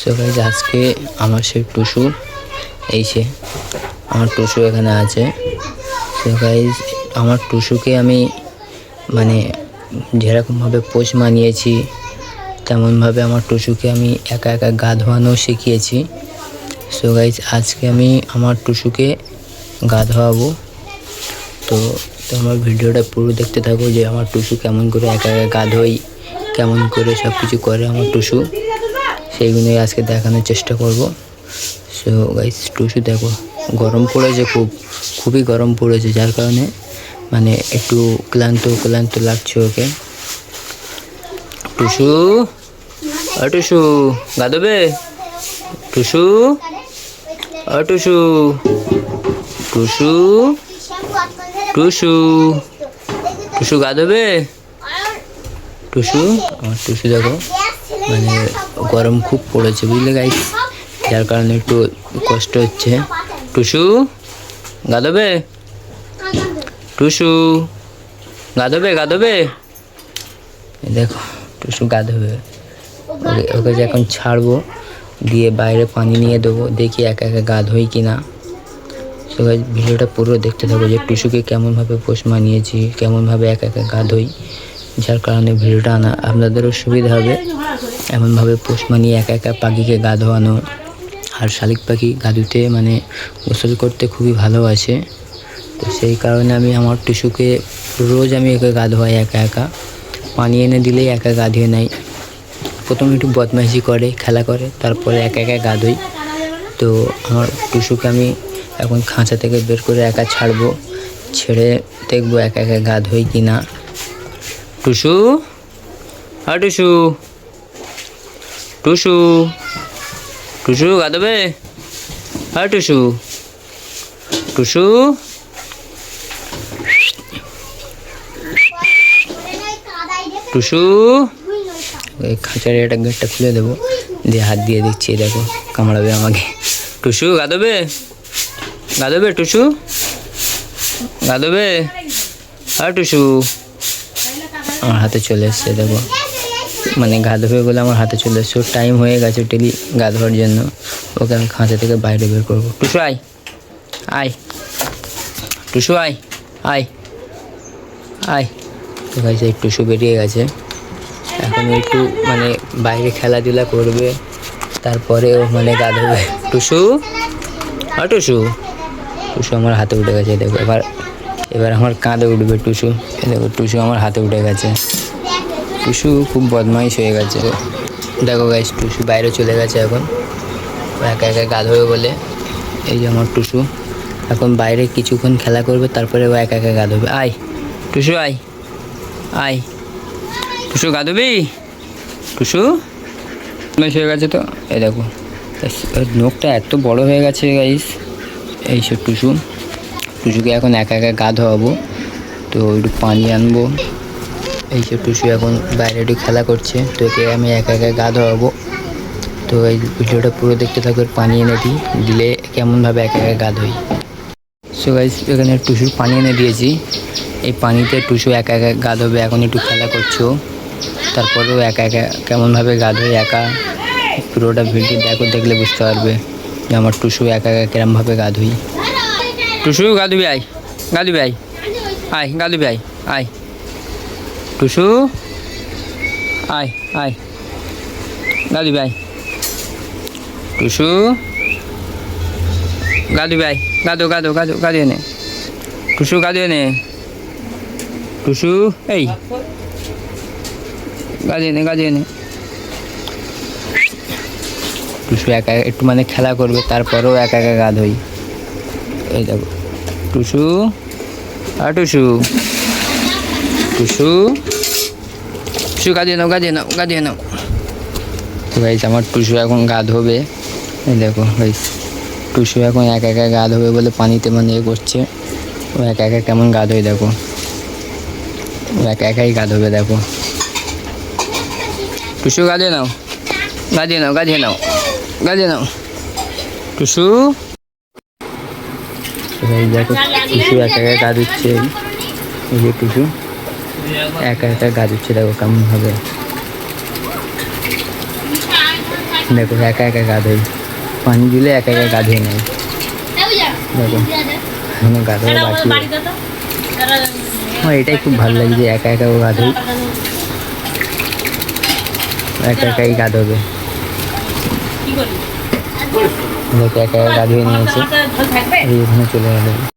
So guys আজকে আমার সেই টুসু, এই সে আমার টুসু এখানে আছে। সো গাইজ আমার টুসুকে আমি মানে যেরকমভাবে পোষ মানিয়েছি, তেমনভাবে আমার টুসুকে আমি একা একা গা ধোয়ানো শিখিয়েছি। সো গাইজ আজকে আমি আমার টুসুকে গা ধোয়াবো। তো তোমরা ভিডিওটা পুরো দেখতে থাকো যে আমার টুসু কেমন করে একা একা গা ধোই কেমন করে সব কিছু করে আমার টুসু। সেইগুলোই আজকে দেখানোর চেষ্টা করব। সো গাইস টুসু দেখো, গরম পড়েছে খুব, খুবই গরম পড়েছে, যার কারণে মানে একটু ক্লান্ত ক্লান্ত লাগছে ওকে। টুসু ও টুসু গা দেবে টুসু ও টুসু টুসু টুসু টুসু গা দেবে টুসু টুসু দেখো। মানে গরম খুব পড়েছে, বুঝলে গাইস যার কারণে একটু কষ্ট হচ্ছে। টুসু? গা দেবে টুসু? গা দেবে গা দেখো, টুসু গা দেবে ওকে- যে এখন ছাড়বো, দিয়ে বাইরে পানি নিয়ে দেবো, দেখি একা একা গা ধোই কি না সবাই ভিডিওটা পুরো দেখতে থাকো যে টুসুকে কেমনভাবে পোষ মানিয়েছি, কেমনভাবে একা একা গা ধোই যার কারণে ভিডিওটা আনা আপনাদেরও সুবিধা হবে। এমনভাবে পোষ মানিয়ে একা একা পাখিকে গা ধোয়ানো আর শালিক পাখি গা ধুতে মানে গোসল করতে খুবই ভালোবাসে। তো সেই কারণে আমি আমার টুসুকে রোজ আমি একে গা ধোয়াই একা একা। পানি এনে দিলেই একা গা ধুয়ে নেয়। প্রথমে একটু বদমাইশি করে, খেলা করে, তারপরে একা একা গা ধুই। তো আমার টুসুকে আমি এখন খাঁচা থেকে বের করে একা ছাড়বো। ছেড়ে দেখব একা একা গা ধোই কি না টুসু হা টুসু টুসু টুসু গা দেবে হা টুসু টুসু। টুসু ওই খাঁচার একটা গেটটা খুলে দেবো, দিয়ে হাত দিয়ে দিচ্ছি দেখো, কামড়াবে আমাকে। টুসু গা দেবে গা দেবে টুসু গা দেবে আর টুসু। আমার হাতে চলে এসছে, দেখো। মানে গা ধোবে বলে আমার হাতে চলে এসছে। টাইম হয়ে গেছে টেলি গা ধোয়ার জন্য। ওকে আমি খাঁচা থেকে বাইরে বের করব। টুসু, আয়। আয়। টুসু, আয়। আয়। আয়। তো সেই টুসু বেরিয়ে গেছে। এখন একটু মানে বাইরে খেলাধুলা করবে। তারপরে ও মানে গা ধোবে টুসু? আর টুসু। টুসু আমার হাতে উঠে গেছে, দেখো। এবার এবার আমার কাঁধে উঠবে টুসু। দেখো, টুসু আমার হাতে উঠে গেছে। টুসু খুব বদমাইশ হয়ে গেছে। দেখো গাইস টুসু বাইরে চলে গেছে এখন। একা একা গা ধোবে বলে। এই যে আমার টুসু। এখন বাইরে কিছুক্ষণ খেলা করবে, তারপরে ও একা একা গা ধোবে। আয়, টুসু আয়। আয়। টুসু গা ধুবি? টুসু? বেশ হয়ে গেছে তো। এই দেখো। নখটা এত বড় হয়ে গেছে গাইস এইসব টুসু। টুসুকে এখন একা একা গা ধোয়াবো, তো একটু পানি আনব। এই সব টুসু এখন বাইরে একটু খেলা করছে, তো একে আমি একা একা গা ধোয়াবো। তো এই ভিডিওটা পুরো দেখতে থাকো পানি এনে দিই, দিলে কেমনভাবে একা একা গা ধোই। সো গাইস এখানে টুসুর পানি এনে দিয়েছি। এই পানিতে টুসু একা একা গা ধোবে, এখন একটু খেলা করছ। তারপরেও একা একা কেমনভাবে গা ধোয়, একা পুরোটা ভিডিও দেখো, দেখলে বুঝতে পারবে যে আমার টুসু একা একা কিরমভাবে গা ধুই। টুসু গা ধুবি আয়। গা ধুবি আয় গা ধুবি আয়। আয়। টুসু, আয় আয়। গা ধুবি আয়। টুসু গা ধুবি আয়। গা দো গা দো গা দো গা দিয়ে নে টুসু গা দিয়ে নে টুসু, এই। গা দিয়ে নে গা দিয়ে নে টুসু একা, একটু মানে খেলা করবে, তারপরেও একা একা গা ধোই এই দেখো। টুসু, আর টুসু। টুসু। টুসু গা দিয়ে নাও গা দিয়ে নাও গা দিয়ে নাও। তো গাইস আমার টুসু এখন গা ধোবে এই দেখো গাইস টুসু এখন একা একা গা ধোবে বলে পানিতে মানে এ করছে। ও একা একা কেমন গা ধোয় দেখো একা একাই গা ধোবে দেখো। টুসু গা দিয়ে নাও। গা দিয়ে নাও গা দিয়ে নাও। গা দিয়ে নাও। টুসু। এই দেখো টুসু একা একা গা দিচ্ছে এই যে টুসু একা একা গা দিচ্ছে দেখো কেমন হবে দেখো একা একা গা ধোয় পানি দিলে একা একা গা ধুয়ে নেয় দেখো এখনও গা ধোয়া বাকি আছে। আমার এটাই খুব ভালো লাগে যে একা একা ও গা ধোয় একা একাই গা ধোবে দেখো একা একা গা নিয়েছে এখানে চলে গেল।